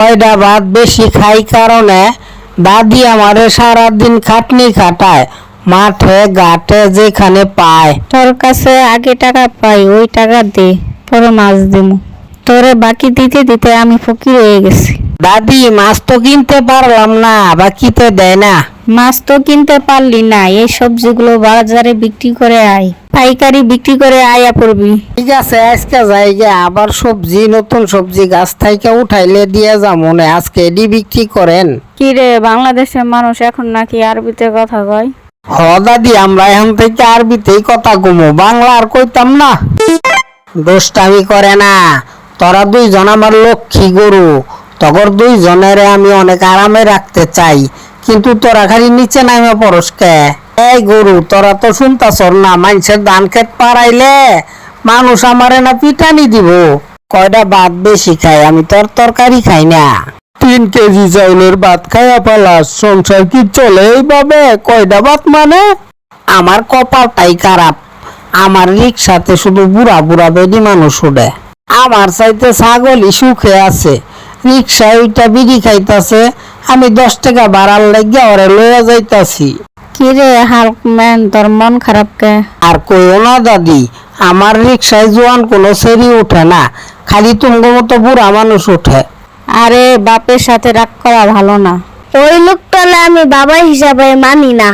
কয়টা ভাত বেশি খাই কারণে দাদি আমারে সারাদিন খাটনি খাটায়, মাঠে, ঘাটে যেখানে পায়। তোর কাছে আগে টাকা পাই, ওই টাকা দে, পরে মাছ দিমু। তোরে বাকি দিতে দিতে আমি ফকির হয়ে গেছি। দাদি মাছ তো কিনতে পারলাম না বাকিতে দেয় না। মাছ তো কিনতে পারলি না এই সবজিগুলো বাজারে বিক্রি করে আয়। পাইকারি বিক্রি করে আয়া পড়বি ঠিক আছে আজকে জায়গা আবার সবজি নতুন সবজি গাছ থেকে উঠাইলে দিয়ে যা মনে আজকে এডি বিক্রি করেন। কি রে বাংলাদেশের মানুষ এখন নাকি আরবিতে কথা কয়? হ দাদি আমরা এখন থেকে আরবিতেই কথা কমো বাংলা আর কইতাম না। দোষটামি করে না। তোরা দুইজন আমার লক্ষ্মী গরু, তগর দুইজনের আমি অনেক আরামে রাখতে চাই, কিন্তু তোরা খালি নিচে নামে পরশকে এই গরু, তোরা তো শুনতাছর না, মানুষের ধান খেত পারাইলে মানুষ আমারে না পিটানি দিব। কয়টা ভাত বেশি খাই আমি তোর তরকারি খাই না। তিন কেজি চাউলের ভাত খাইয়া পালাস সংসার কি চলে এইভাবে? কয়টা ভাত মানে? আমার কপালটাই খারাপ, আমার রিক্সাতে শুধু বুড়া বুড়া বেডি মানুষ উঠে। আমার চাইতে ছাগলই সুখে আছে। রিক্সায় ওইটা বিড়ি খাইতাছে আমি দশ টাকা বাড়ার লাগিয়া ওরে লইয়া যাইতাছি। কি রে হালক ম্যান তোর মন খারাপ কে? আর কইও না দাদি আমার রিক্সায় জোয়ান কোনো সেরি উঠে না খালি তুঙ্গ মতো বুড়া মানুষ উঠে। আরে বাপের সাথে রাগ করা ভালো না। ওই লোকটালে আমি বাবা হিসাবে মানি না।